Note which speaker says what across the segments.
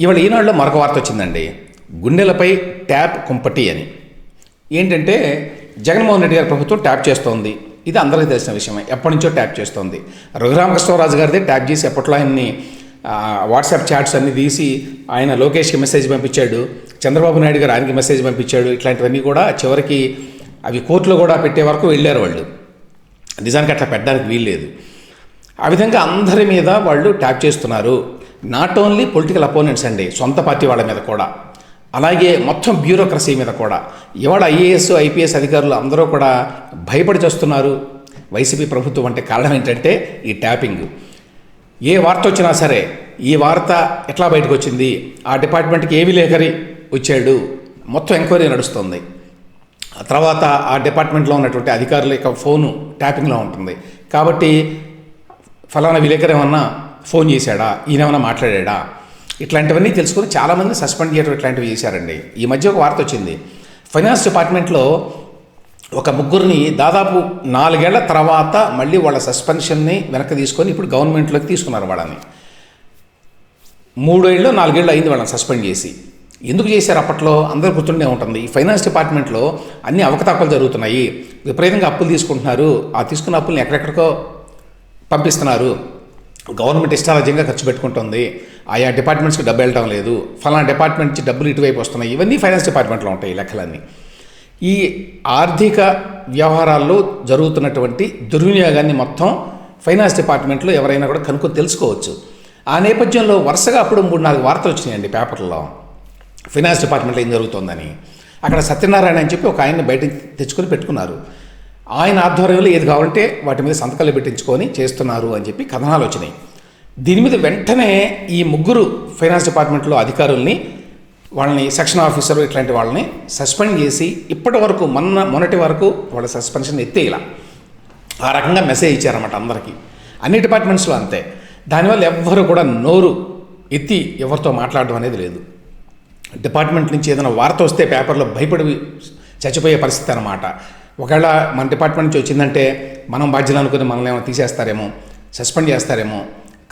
Speaker 1: ఇవాళ ఈనాడులో మరొక వార్త వచ్చిందండి. గుండెలపై ట్యాప్ కుంపటి అని. ఏంటంటే జగన్మోహన్ రెడ్డి గారి ప్రభుత్వం ట్యాప్ చేస్తోంది. ఇది అందరికీ తెలిసిన విషయమే. ఎప్పటి నుంచో ట్యాప్ చేస్తోంది. రఘురామకృష్ణరాజు గారిదే ట్యాప్ చేసి ఎప్పట్లో ఆయన్ని వాట్సాప్ చాట్స్ అన్ని తీసి ఆయన లోకేష్కి మెసేజ్ పంపించాడు. చంద్రబాబు నాయుడు గారు ఆయనకి మెసేజ్ పంపించాడు. ఇట్లాంటివన్నీ కూడా చివరికి అవి కోర్టులో కూడా పెట్టే వరకు వెళ్ళారు వాళ్ళు. నిజానికి అట్లా పెట్టడానికి వీల్లేదు. ఆ విధంగా అందరి మీద వాళ్ళు ట్యాప్ చేస్తున్నారు. నాట్ ఓన్లీ పొలిటికల్ అపోనెంట్స్ అండి సొంత పార్టీ వాళ్ళ మీద కూడా. అలాగే మొత్తం బ్యూరోక్రసీ మీద కూడా. ఇవాళ ఐఏఎస్ ఐపీఎస్ అధికారులు అందరూ కూడా భయపడి చేస్తున్నారు. వైసీపీ ప్రభుత్వం అంటే కారణం ఏంటంటే ఈ ట్యాపింగ్ ఏ వార్త వచ్చినా సరే ఈ వార్త ఎట్లా బయటకు వచ్చింది? ఆ డిపార్ట్మెంట్కి ఏ విలేకరి వచ్చాడు. మొత్తం ఎంక్వైరీ నడుస్తుంది. ఆ తర్వాత ఆ డిపార్ట్మెంట్లో ఉన్నటువంటి అధికారుల యొక్క ఫోను ట్యాపింగ్లో ఉంటుంది. కాబట్టి ఫలానా విలేకరు ఏమన్నా ఫోన్ చేశాడా? ఈయన ఏమన్నా మాట్లాడాడా? ఇట్లాంటివన్నీ తెలుసుకొని చాలామంది సస్పెండ్ చేయడం ఇట్లాంటివి చేశారండి. ఈ మధ్య ఒక వార్త వచ్చింది. ఫైనాన్స్ డిపార్ట్మెంట్లో ఒక ముగ్గురిని దాదాపు నాలుగేళ్ళ తర్వాత మళ్ళీ వాళ్ళ సస్పెన్షన్ని వెనక్కి తీసుకొని ఇప్పుడు గవర్నమెంట్లోకి తీసుకున్నారు వాళ్ళని. మూడేళ్ళు నాలుగేళ్ళు అయింది వాళ్ళని సస్పెండ్ చేసి. ఎందుకు చేశారు అప్పట్లో? అందరూ గుర్తుండే ఉంటుంది. ఈ ఫైనాన్స్ డిపార్ట్మెంట్లో అన్ని అవకతవకలు జరుగుతున్నాయి. విపరీతంగా అప్పులు తీసుకుంటున్నారు. ఆ తీసుకున్న అప్పుల్ని ఎక్కడెక్కడికో పంపిస్తున్నారు. గవర్నమెంట్ ఇష్టారాజ్యంగా ఖర్చు పెట్టుకుంటుంది. ఆయా డిపార్ట్మెంట్స్కి డబ్బు వెళ్ళటం లేదు. ఫలానా డిపార్ట్మెంట్ నుంచి డబ్బులు ఇటువైపు వస్తున్నాయి. ఇవన్నీ ఫైనాన్స్ డిపార్ట్మెంట్లో ఉంటాయి ఈ లెక్కలన్నీ. ఈ ఆర్థిక వ్యవహారాల్లో జరుగుతున్నటువంటి దుర్వినియోగాన్ని మొత్తం ఫైనాన్స్ డిపార్ట్మెంట్లో ఎవరైనా కూడా కనుక్కొని తెలుసుకోవచ్చు. ఆ నేపథ్యంలో వరుసగా అప్పుడు మూడు నాలుగు వార్తలు వచ్చినాయండి పేపర్లో. ఫైనాన్స్ డిపార్ట్మెంట్లో ఏం జరుగుతోందని. అక్కడ సత్యనారాయణ అని చెప్పి ఒక ఆయన్ని బయట తెచ్చుకొని పెట్టుకున్నారు. ఆయన ఆధ్వర్యంలో ఏది కావాలంటే వాటి మీద సంతకాలు పెట్టించుకొని చేస్తున్నారు అని చెప్పి కథనాలు వచ్చినాయి దీని మీద వెంటనే ఈ ముగ్గురు ఫైనాన్స్ డిపార్ట్మెంట్లో అధికారుల్ని వాళ్ళని సెక్షన్ ఆఫీసర్ ఇట్లాంటి వాళ్ళని సస్పెండ్ చేసి ఇప్పటి వరకు మొన్న మొన్నటి వరకు వాళ్ళ సస్పెన్షన్ ఎత్తేయాల. ఆ రకంగా మెసేజ్ ఇచ్చారన్నమాట అందరికీ. అన్ని డిపార్ట్మెంట్స్లో అంతే. దానివల్ల ఎవ్వరు కూడా నోరు ఎత్తి ఎవరితో మాట్లాడడం అనేది లేదు. డిపార్ట్మెంట్ నుంచి ఏదైనా వార్త వస్తే పేపర్లో భయపడి చచ్చిపోయే పరిస్థితి అనమాట ఒకవేళ మన డిపార్ట్మెంట్ నుంచి వచ్చిందంటే మనం బాధ్యత అనుకుని మనల్ని ఏమైనా తీసేస్తారేమో సస్పెండ్ చేస్తారేమో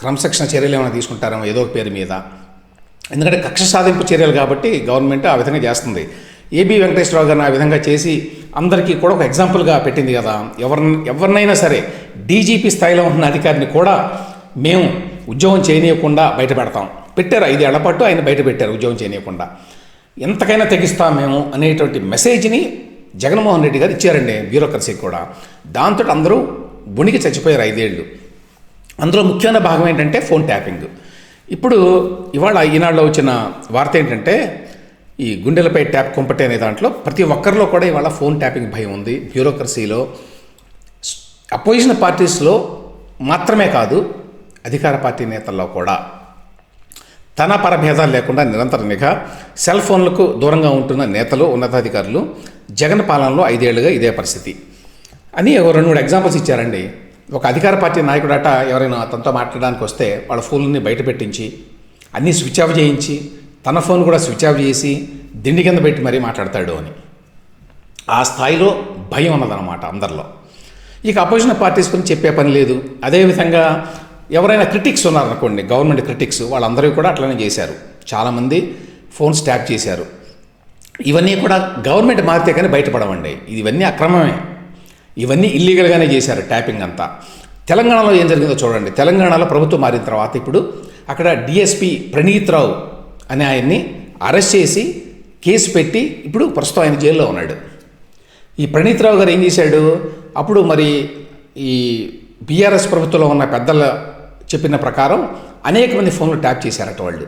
Speaker 1: క్రమశిక్షణ చర్యలు ఏమైనా తీసుకుంటారేమో ఏదో ఒక పేరు మీద. ఎందుకంటే కక్ష సాధింపు చర్యలు కాబట్టి గవర్నమెంట్ ఆ విధంగా చేస్తుంది. ఏబి వెంకటేశ్వరరావు గారిని ఆ విధంగా చేసి అందరికీ కూడా ఒక ఎగ్జాంపుల్గా పెట్టింది కదా. ఎవరిని ఎవరినైనా సరే డీజీపీ స్థాయిలో ఉన్న అధికారిని కూడా మేము ఉద్యోగం చేయనీయకుండా బయట పెడతాం పెట్టారు ఐదేళ్ళ పాటు ఆయన బయట పెట్టారు ఉద్యోగం చేయనీయకుండా. ఎంతకైనా తెగిస్తాం మేము అనేటువంటి మెసేజ్ని జగన్మోహన్ రెడ్డి గారు ఇచ్చారండి బ్యూరోక్రసీకి కూడా. దాంతో అందరూ బుణికి చచ్చిపోయారు ఐదేళ్ళు అందులో ముఖ్యమైన భాగం ఏంటంటే ఫోన్ ట్యాపింగ్. ఇప్పుడు ఇవాళ ఈనాడులో వచ్చిన వార్త ఏంటంటే ఈ గుండెలపై ట్యాప్ కుంపటి అనే దాంట్లో ప్రతి ఒక్కరిలో కూడా ఇవాళ ఫోన్ ట్యాపింగ్ భయం ఉంది. బ్యూరోక్రసీలో అపోజిషన్ పార్టీస్లో మాత్రమే కాదు అధికార పార్టీ నేతల్లో కూడా. తన పరభేదాలు లేకుండా నిరంతర నిఘా సెల్ ఫోన్లకు దూరంగా ఉంటున్న నేతలు ఉన్నతాధికారులు జగన్ పాలనలో ఐదేళ్ళుగా ఇదే పరిస్థితి. అని ఒక రెండు మూడు ఎగ్జాంపుల్స్ ఇచ్చారండి. ఒక అధికార పార్టీ నాయకుడట ఎవరైనా తనతో మాట్లాడడానికి వస్తే వాళ్ళ ఫోన్ని బయట పెట్టించి అన్నీ స్విచ్ ఆఫ్ చేయించి తన ఫోన్ కూడా స్విచ్ ఆఫ్ చేసి దిండి కింద పెట్టి మరీ మాట్లాడతాడు అని. ఆ స్థాయిలో భయం ఉన్నదన్నమాట అందరిలో. ఇక అపోజిషన్ పార్టీస్ గురించి చెప్పే పని లేదు. అదేవిధంగా ఎవరైనా క్రిటిక్స్ ఉన్నారనుకోండి గవర్నమెంట్ క్రిటిక్స్ వాళ్ళందరూ కూడా అట్లనే చేశారు. చాలామంది ఫోన్స్ ట్యాప్ చేశారు. ఇవన్నీ కూడా గవర్నమెంట్ మారితే కానీ బయటపడవండి ఇవన్నీ అక్రమమే. ఇవన్నీ ఇల్లీగల్గానే చేశారు ట్యాపింగ్ అంతా. తెలంగాణలో ఏం జరిగిందో చూడండి. తెలంగాణలో ప్రభుత్వం మారిన తర్వాత ఇప్పుడు అక్కడ డిఎస్పి ప్రణీత్ రావు అనే ఆయన్ని అరెస్ట్ చేసి కేసు పెట్టి ఇప్పుడు ప్రస్తుతం ఆయన జైల్లో ఉన్నాడు. ఈ ప్రణీత్ రావు గారు ఏం చేశాడు? అప్పుడు మరి ఈ బీఆర్ఎస్ ప్రభుత్వంలో ఉన్న పెద్దల చెప్పిన ప్రకారం అనేక మంది ఫోన్లు ట్యాప్ చేశారట వాళ్ళు.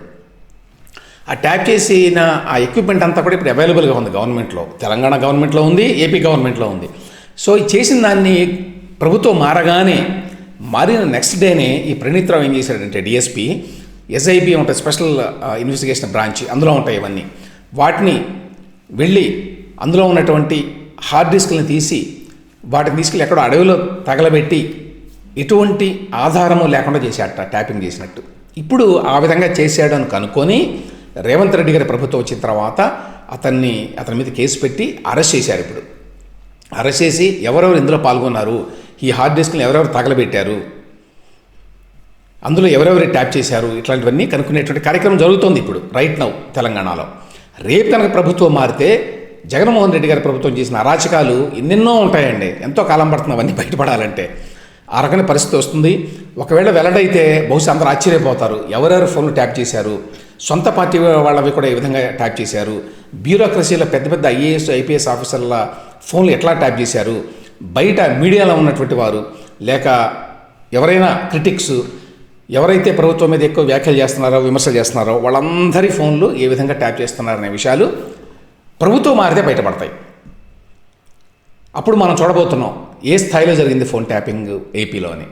Speaker 1: ఆ ట్యాప్ చేసిన ఆ ఎక్విప్మెంట్ అంతా కూడా ఇప్పుడు అవైలబుల్గా ఉంది గవర్నమెంట్లో. తెలంగాణ గవర్నమెంట్లో ఉంది ఏపీ గవర్నమెంట్లో ఉంది. సో చేసిన దాన్ని ప్రభుత్వం మారగానే మారిన నెక్స్ట్ డేనే ఈ ప్రణీత్రావు ఏం చేశాడంటే డిఎస్పి ఎస్ఐబి ఉంటుంది స్పెషల్ ఇన్వెస్టిగేషన్ బ్రాంచ్ అందులో ఉంటాయి ఇవన్నీ. వాటిని వెళ్ళి అందులో ఉన్నటువంటి హార్డ్ డిస్క్లను తీసి వాటిని తీసుకెళ్ళి ఎక్కడో అడవిలో తగలబెట్టి ఎటువంటి ఆధారము లేకుండా చేశాడట ట్యాపింగ్ చేసినట్టు. ఇప్పుడు ఆ విధంగా చేశాడు అని కనుక్కొని రేవంత్ రెడ్డి గారి ప్రభుత్వం వచ్చిన తర్వాత అతన్ని అతని మీద కేసు పెట్టి అరెస్ట్ చేశారు ఇప్పుడు. అరెస్ట్ చేసి ఎవరెవరు ఇందులో పాల్గొన్నారు? ఈ హార్డ్ డిస్క్ని ఎవరెవరు తగలబెట్టారు? అందులో ఎవరెవరు ట్యాప్ చేశారు? ఇట్లాంటివన్నీ కనుక్కునేటువంటి కార్యక్రమం జరుగుతుంది ఇప్పుడు రైట్ నౌ తెలంగాణలో. రేపు కనుక ప్రభుత్వం మారితే జగన్మోహన్ రెడ్డి గారి ప్రభుత్వం చేసిన అరాచకాలు ఎన్నెన్నో ఉంటాయండి. ఎంతో కాలం పడుతుంది అవన్నీ బయటపడాలంటే. ఆ రకమైన పరిస్థితి వస్తుంది. ఒకవేళ వెల్లడైతే బహుశా అందరూ ఆశ్చర్యపోతారు. ఎవరెవరు ఫోన్లు ట్యాప్ చేశారు? సొంత పార్టీ వాళ్ళవి కూడా ఈ విధంగా ట్యాప్ చేశారు. బ్యూరోక్రసీలో పెద్ద పెద్ద ఐఏఎస్ ఐపీఎస్ ఆఫీసర్ల ఫోన్లు ఎట్లా ట్యాప్ చేశారు? బయట మీడియాలో ఉన్నటువంటి వారు లేక ఎవరైనా క్రిటిక్స్ ఎవరైతే ప్రభుత్వం మీద ఎక్కువ వ్యాఖ్యలు చేస్తున్నారో విమర్శలు చేస్తున్నారో వాళ్ళందరి ఫోన్లు ఏ విధంగా ట్యాప్ చేస్తున్నారనే విషయాలు ప్రభుత్వం మారితే బయటపడతాయి. అప్పుడు మనం చూడబోతున్నాం. ఏ స్థాయిలో జరిగింది ఫోన్ ట్యాపింగ్ ఏపీలో అని